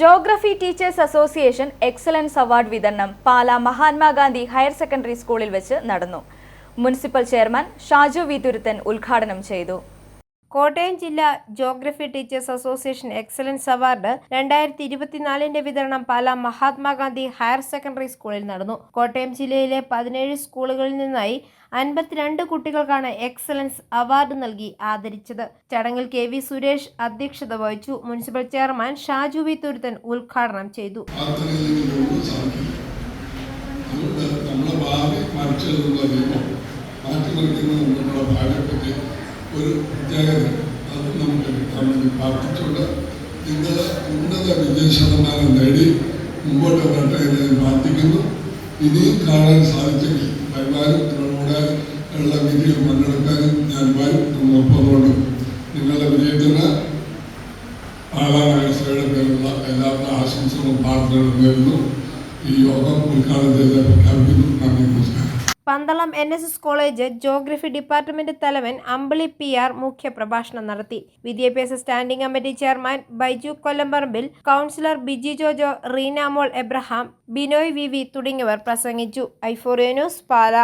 Geography teachers association excellence award വിതരണം Pala Mahatma Gandhi higher secondary സ്കൂളിൽ വെച്ച് നടന്നു. Municipal chairman Shaju V Thuruthan ഉദ്ഘാടനം ചെയ്തു. കോട്ടയം ജില്ലാ geography teachers association excellence award രണ്ടായിരത്തി ഇരുപത്തിനാലിന്റെ വിതരണം പാലാ മഹാത്മാഗാന്ധി ഹയർ സെക്കൻഡറി സ്കൂളിൽ നടന്നു. കോട്ടയം ജില്ലയിലെ പതിനേഴ് സ്കൂളുകളിൽ നിന്നായി അൻപത്തിരണ്ട് കുട്ടികൾക്കാണ് എക്സലൻസ് അവാർഡ് നൽകി ആദരിച്ചത്. ചടങ്ങിൽ കെ വി സുരേഷ് അധ്യക്ഷത വഹിച്ചു. Municipal chairman Shaju V Thuruthan ഉദ്ഘാടനം ചെയ്തു. മാറ്റി ഒരു പ്രത്യേകത അത് നമുക്ക് കിട്ടാൻ വേണ്ടി പ്രാർത്ഥിച്ചുകൊണ്ട് നിങ്ങൾ ഉന്നത വിജയ ശതമാനം നേടി മുമ്പോട്ട് വരട്ടെ എന്ന് ഞാൻ പ്രാർത്ഥിക്കുന്നു. ഇനിയും കാണാൻ സാധിച്ചെങ്കിൽ വരുവാനും നിങ്ങളുടെ ഉള്ള വിജയം പങ്കെടുക്കാനും ഞാൻ വരും എന്നൊപ്പമുണ്ട് നിങ്ങളുടെ വിജയത്തിന് ആളാനഗസയുടെ പേരുള്ള എല്ലാവരുടെ ആശംസകളും പ്രാർത്ഥനകളും നേരുന്നു. ഈ യോഗം ഉദ്ഘാടനം ചെയ്ത് പ്രഖ്യാപിക്കുന്നു. നന്ദി Pandalam N S S college geography department തലവൻ അമ്പിളി പി ആർ മുഖ്യ പ്രഭാഷണം നടത്തി. വിദ്യാഭ്യാസ standing committee chairman Baiju Kollamparambil councillor Biji Jojo Reenamol Abraham Binoy V V തുടങ്ങിയവർ പ്രസംഗിച്ചു. ഐഫോറിയ ന്യൂസ് പാല.